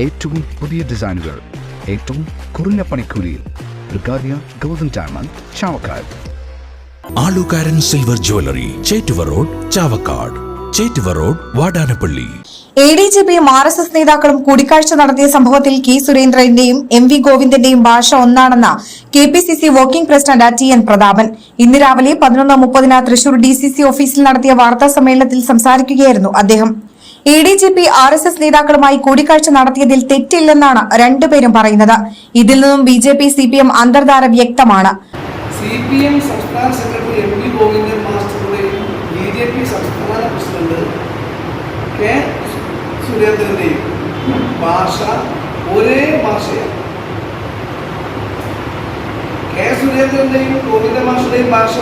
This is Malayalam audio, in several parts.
ഏറ്റവും പുതിയ ഡിസൈനുകൾ ഏറ്റവും കുറഞ്ഞ പണിക്കൂലിയിൽ ബ്രിഗാദിയ golden diamond Chavakkad. Alukkaran silver jewellery Chettuva road Chavakkad. Chettuva road Vadanappally. A D G പിയും ആർ എസ് എസ് നേതാക്കളും കൂടിക്കാഴ്ച നടത്തിയ സംഭവത്തിൽ കെ സുരേന്ദ്രന്റെയും എം വി ഗോവിന്ദന്റെയും ഭാഷ ഒന്നാണെന്ന K P C C working president T N Prathapan. ഇന്ന് രാവിലെ പതിനൊന്ന് മുപ്പതിന് തൃശൂർ ഡി സി സി ഓഫീസിൽ നടത്തിയ വാർത്താ സമ്മേളനത്തിൽ സംസാരിക്കുകയായിരുന്നു അദ്ദേഹം. A D G P R S S നേതാക്കളുമായി കൂടിക്കാഴ്ച നടത്തിയതിൽ തെറ്റില്ലെന്നാണ് രണ്ടുപേരും പറയുന്നത്. ഇതിൽ നിന്നും B J P C P M അന്തർധാര വ്യക്തമാണ്. സംസ്ഥാന സെക്രട്ടറി ഗോവിന്ദൻ സംസ്ഥാന പ്രസിഡന്റ് കെ ഒരേ കെ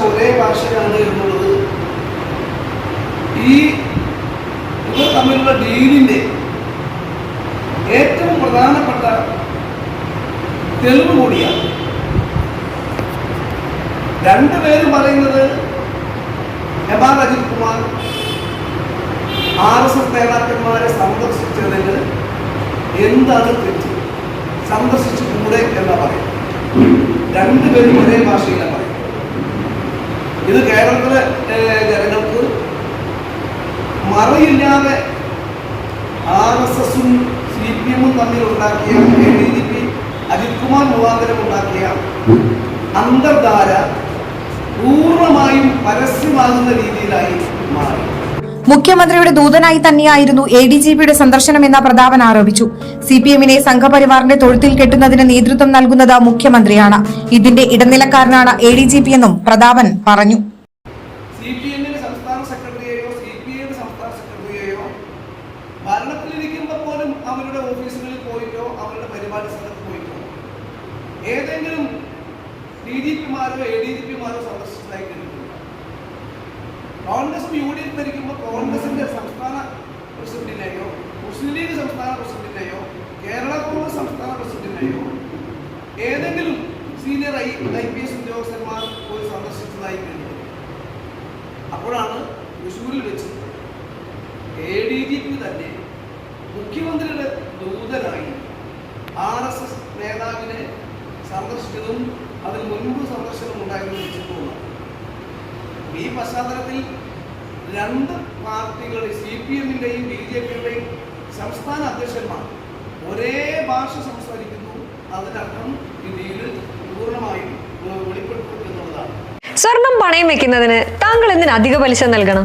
ഒരേ ഈ ഇവർ തമ്മിലുള്ള ഡീലിന്റെ ഏറ്റവും പ്രധാനപ്പെട്ട തെളിവ് കൂടിയാണ്. രണ്ടുപേരും പറയുന്നത് M R Ajith Kumar R S S നേതാക്കന്മാരെ സന്ദർശിച്ചതിന് എന്താണ് തെറ്റ്? സന്ദർശിച്ചുകൂടെ എന്ന പറയും രണ്ടുപേരും ഒരേ ഭാഷയിലാണ് പറയുന്നത്. ഇത് കേരളത്തിലെ മറയില്ലാതെ ആർ എസ് എസും സി പി എമ്മും തമ്മിൽ ഉണ്ടാക്കിയ A D G P Ajith Kumar മുഖാന്തരം ഉണ്ടാക്കിയ അന്തർധാര പൂർണമായും പരസ്യമാകുന്ന രീതിയിലായി മാറി. മുഖ്യമന്ത്രിയുടെ ദൂതനായി തന്നെയായിരുന്നു എ ഡി ജി പിയുടെ സന്ദർശനമെന്ന പ്രതാപൻ ആരോപിച്ചു. സി പി എമ്മിനെ സംഘപരിവാറിന്റെ തൊഴുത്തിൽ കെട്ടുന്നതിന് നേതൃത്വം നൽകുന്നത് മുഖ്യമന്ത്രിയാണ്. ഇതിന്റെ ഇടനിലക്കാരനാണ് എ ഡി ജി പി എന്നും പ്രതാപൻ പറഞ്ഞു. സി പി എമ്മിന്റെ സംസ്ഥാന സെക്രട്ടറിയെയോ സി പി ഐയുടെ സംസ്ഥാന സെക്രട്ടറിയെയോ ഭരണത്തിലിരിക്കുമ്പോൾ പോലും അവരുടെ ഓഫീസുകളിൽ പോയിട്ടോ അവരുടെ പരിപാടി സ്ഥലത്ത് പോയിട്ടോ. ഏതെങ്കിലും ഡി ജി പിമാരോ എ ഡി ജി പിമാരോ സന്ദർശിച്ചതായി കോൺഗ്രസ് യു ഡി എഫ് ഭരിക്കുമ്പോൾ കോൺഗ്രസിന്റെ സംസ്ഥാന പ്രസിഡന്റിനെയോ മുസ്ലിം ലീഗ് സംസ്ഥാന പ്രസിഡന്റിനെയോ കേരള കോൺഗ്രസ് സംസ്ഥാന പ്രസിഡന്റിനെയോ ഏതെങ്കിലും senior I I P S ഉദ്യോഗസ്ഥന്മാർ പോയി സന്ദർശിച്ചതായി കഴിഞ്ഞു അപ്പോഴാണ് തൃശ്ശൂരിൽ വെച്ച് എ ഡി ജി പി തന്നെ മുഖ്യമന്ത്രിയുടെ ദൂതനായി ആർ എസ് എസ് നേതാവിനെ സന്ദർശിച്ചതും അതിന് മുൻപ് സന്ദർശനം ഉണ്ടായിരുന്നു വെച്ചിട്ടുള്ള ഈ പശ്ചാത്തലത്തിൽ രണ്ട് പാർട്ടികൾ സി പി എമ്മിന്റെയും ബി ജെ പിയുടെയും സംസ്ഥാന അധ്യക്ഷന്മാർ ഒരേ ഭാഷ സംസാരിക്കുന്നു. അതിനർത്ഥം ഇന്ത്യയിൽ പൂർണമായും വെളിപ്പെടുത്തും സ്വർണം പണയം വെക്കുന്നതിന് താങ്കൾ എന്തിന് അധിക പലിശ നൽകണം?